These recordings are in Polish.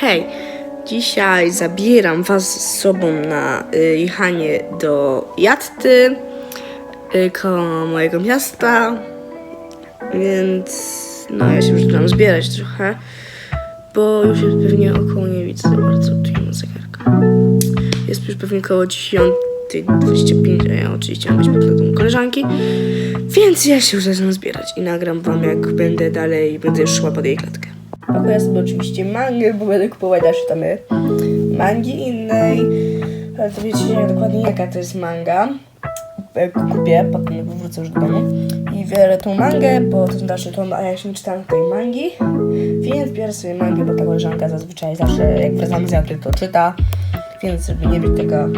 Hej, dzisiaj zabieram Was z sobą na y, jechanie do Jatty y, koło mojego miasta, więc no ja się już zaczynam zbierać trochę, bo już jest pewnie około, nie widzę bardzo, tu nie zegarka. Jest już pewnie około 10.25, a ja oczywiście mam być pod koleżanki, więc ja się już zaczynam zbierać i nagram Wam jak będę dalej, będę już szła pod jej klatkę. Pakuję sobie oczywiście mangę, bo będę kupować też tam y, mangi innej. Ale to wiecie nie dokładnie jaka to jest manga. Jak kupię, potem wrócę już do domu. I biorę tą mangę, bo to znaczy tą, a ja jeszcze nie czytałam tej mangi. Więc biorę sobie mangę, bo ta koleżanka zazwyczaj zawsze jak wracamy z jatry to czyta. Więc żeby nie być taka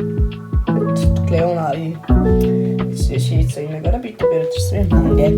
odklejona i jeśli co innego robić, to biorę też sobie mangę.